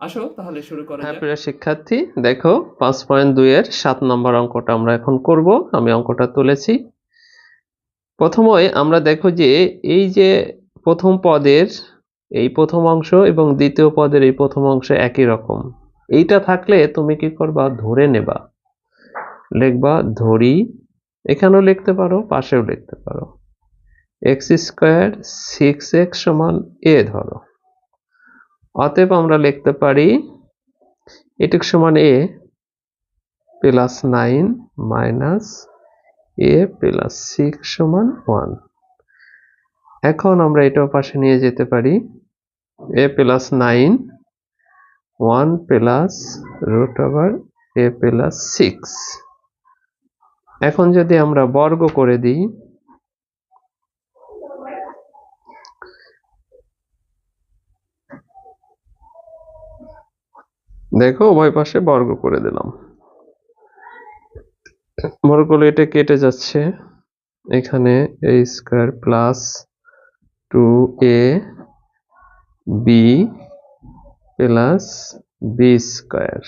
আসো তাহলে শুরু করা হ্যাঁ যাক। প্রিয় শিক্ষার্থী দেখো পাঁচ পয়েন্ট দুই এর সাত নম্বর অঙ্কটা আমরা এখন করব। আমি অঙ্কটা তুলেছি। প্রথমে আমরা দেখো যে এই যে প্রথম পদের এই প্রথম অংশ এবং দ্বিতীয় পদের এই প্রথম অংশ একই রকম। এইটা থাকলে তুমি কি করবা? ধরে নেবা। লিখবা ধরি। এখানেও লিখতে পারো পাশেও লিখতে পারো। এক্স স্কোয়ার সিক্স এক্স সমান এ ধরো। অতএব আমরা লিখতে পারি এটুক সমান a plus nine minus a plus six সমান ওয়ান এখন আমরা এটাও পাশে নিয়ে যেতে পারি a plus nine one plus root over a plus six এখন যদি আমরা বর্গ করে দিই দেখো, উভয় পাশে বর্গ করে দিলাম। বর্গ করলে এটা কেটে যাচ্ছে। এখানে a square plus two a b plus b square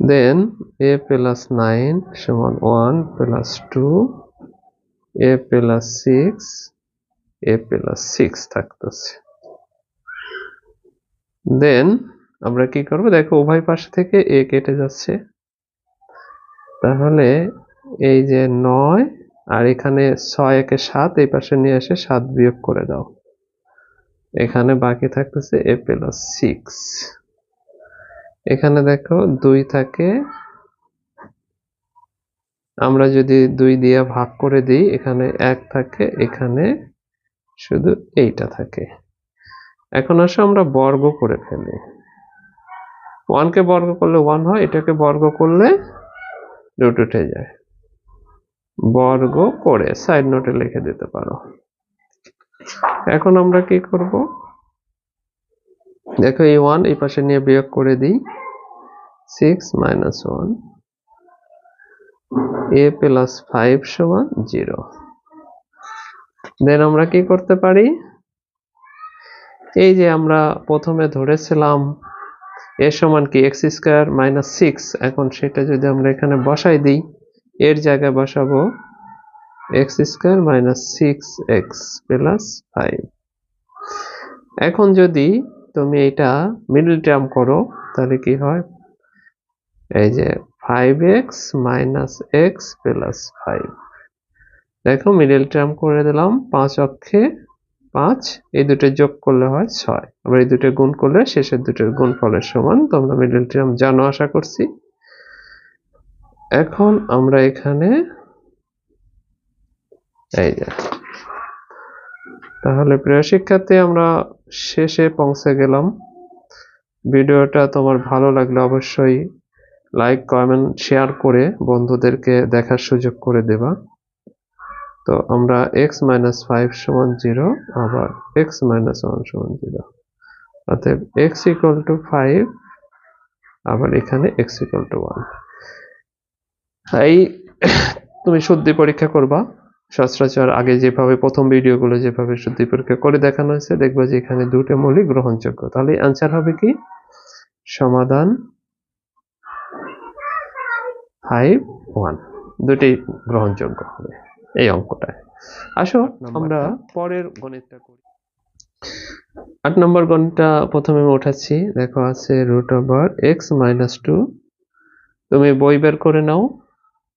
then a plus nine সমান one plus two a plus six a plus six থাকতেছে। দেন আমরা কি করব? দেখো, উভয় পাশ থেকে এ কেটে যাচ্ছে। তাহলে, এই যে নয় আর এখানে ছয় একে সাত, এই পাশে নিয়ে এসে সাত বিয়োগ করে দাও। এখানে বাকি থাকতেছে এ প্লাস সিক্স এখানে দেখো, দুই থাকে। আমরা যদি দুই দিয়ে ভাগ করে দিই, এখানে এক থাকে, এখানে শুধু এইটা থাকে। এখন আসো, আমরা বর্গ করে ফেলি। ওয়ানকে বর্গ করলে ওয়ান হয়, এটাকে বর্গ করলে রুট উঠে যায়। বর্গ করে সাইড নোটে লিখে দিতে পারো। এখন আমরা কি করব? দেখো, এই ওয়ান এই পাশে নিয়ে বিয়োগ করে দিই। Six minus one a plus five সমান জিরো দেন আমরা কি করতে পারি? এই যে আমরা প্রথমে ধরেছিলাম এ সমান কি এক্স স্কোয়ার মাইনাস সিক্স, এখন সেটা যদি আমরা এখানে বসাই দিই, এর জায়গায় বসাবো x square minus six x plus five. এখন যদি তুমি এটা মিডল টার্ম করো, তাহলে কি হয়? এই যে five x minus x plus five. দেখো, মিডল টার্ম করে দিলাম পাঁচ অক্ষে পাঁচ, এই দুটো যোগ করলে হয় ছয়। আবার এই দুটো গুণ করলে শেষের দুটোর গুণ ফলের সমান। তোমরা মিডল টার্ম জানো, আশা করছি। এখন আমরা এখানে এই যে, তাহলে প্রিয় শিক্ষার্থী, আমরা শেষে পৌঁছে গেলাম। ভিডিওটা তোমার ভালো লাগলে অবশ্যই লাইক কমেন্ট শেয়ার করে বন্ধুদেরকে দেখার সুযোগ করে দেবা। তো আমরা এক্স মাইনাস ফাইভ সমান জিরো আবার এক্স মাইনাস ওয়ান সমান জিরো অতএব এক্স ইকুয়াল টু ফাইভ আবার এখানে এক্স ইকুয়াল টু ওয়ান এই তুমি শুদ্ধি পরীক্ষা করবা। সচরাচর আগে যেভাবে প্রথম ভিডিওগুলো যেভাবে শুদ্ধি পরীক্ষা করে দেখানো হয়েছে, দেখবা যে এখানে দুটো মৌলিক গ্রহণযোগ্য। তাহলে অ্যান্সার হবে কি? সমাধান ফাইভ ওয়ান দুটি গ্রহণযোগ্য হবে। এই অঙ্কটায়। আসো আমরা পরের গণিতটা করি। আট নম্বর গণিতটা প্রথমে আমি উঠাচ্ছি। দেখো আছে root over x minus two তুমি বই বের করে নাও।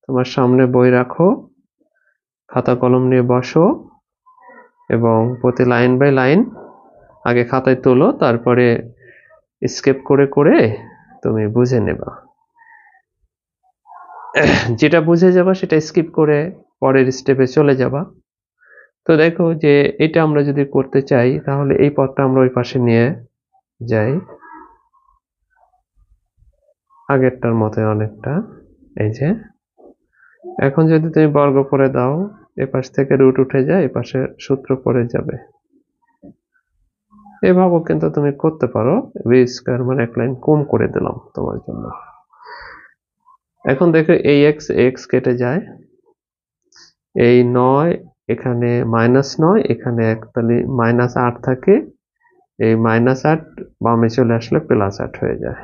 তোমার সামনে বই রাখো। খাতা কলম নিয়ে বসো। এবং প্রতি লাইন বাই লাইন আগে খাতায় তোলো তারপরে স্কেপ করে করে তুমি বুঝে নেবা। যেটা বুঝে যাবা সেটা স্কিপ করে পরের স্টেপে চলে যাবা। তো দেখো যে এটা আমরা যদি করতে চাই, তাহলে এই পথটা আমরা ওই পাশে নিয়ে যাই। আগেরটার মতো অনেকটা, এই যে। এখন যদি তুমি বর্গ করে দাও এপাশ থেকে রুট উঠে যায় এপাশে সূত্র পড়ে যাবে। এভাবেও কিন্তু তুমি করতে পারো। ভি স্কোয়ার মানে এক লাইন কম করে দিলাম তোমার জন্য। এখন দেখো এই এক্স এক্স কেটে যায়। এই নয়, এখানে মাইনাস নয়, এখানে এক মাইনাস আট থাকে, এই মাইনাস আট বামে চলে আসলে প্লাস আট হয়ে যায়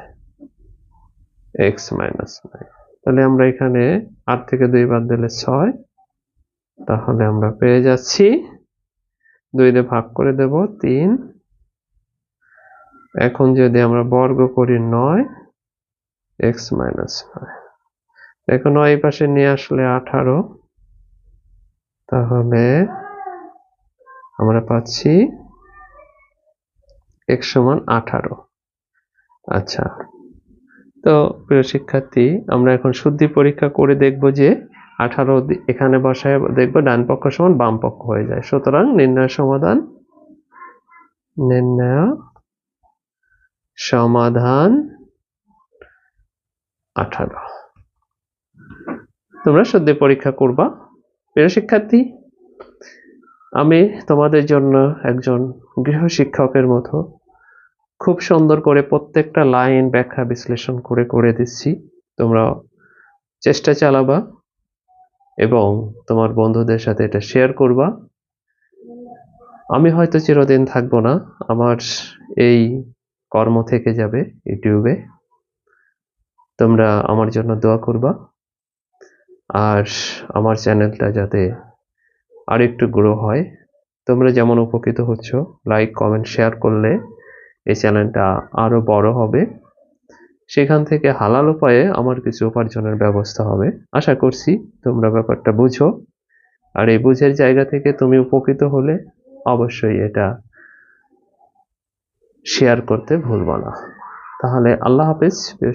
এক্স মাইনাস নয় তাহলে আমরা এখানে আট থেকে দুই বাদ দিলে ছয়, তাহলে আমরা পেয়ে যাচ্ছি দুই দিয়ে ভাগ করে দেব তিন। এখন যদি আমরা বর্গ করি নয় এক্স মাইনাস নয় এখন নয় পাশে নিয়ে আসলে আঠারো তাহলে আমরা পাচ্ছি এক্স সমান আঠারো। আচ্ছা তো প্রিয় শিক্ষার্থী, আমরা এখন শুদ্ধি পরীক্ষা করে দেখব যে আঠারো এখানে বসায় দেখব ডান পক্ষ সমান বাম পক্ষ হয়ে যায়। সুতরাং নির্ণয় সমাধান নির্ণয় সমাধান আঠারো। তোমরা শুদ্ধি পরীক্ষা করবা। প্রিয় শিক্ষার্থী, আমি তোমাদের জন্য একজন গৃহ শিক্ষকের মতো খুব সুন্দর করে প্রত্যেকটা লাইন ব্যাখ্যা বিশ্লেষণ করে করে দিচ্ছি। তোমরা চেষ্টা চালাবা এবং তোমার বন্ধুদের সাথে এটা শেয়ার করবা। আমি হয়তো চিরদিন থাকব না, আমার এই কর্ম থেকে যাবে ইউটিউবে তোমরা আমার জন্য দোয়া করবা। আর আমার চ্যানেলটা যাতে আর একটু গ্রো হয়। তোমরা যেমন উপকৃত হচ্ছ লাইক কমেন্ট শেয়ার করলে এই চ্যানেলটা আরও বড় হবে। সেখান থেকে হালাল উপায়ে আমার কিছু উপার্জনের ব্যবস্থা হবে। আশা করছি তোমরা ব্যাপারটা বুঝো। আর এই বুঝের জায়গা থেকে তুমি উপকৃত হলে অবশ্যই এটা শেয়ার করতে ভুলবা না। তাহলে আল্লাহ হাফেজ, প্রিয়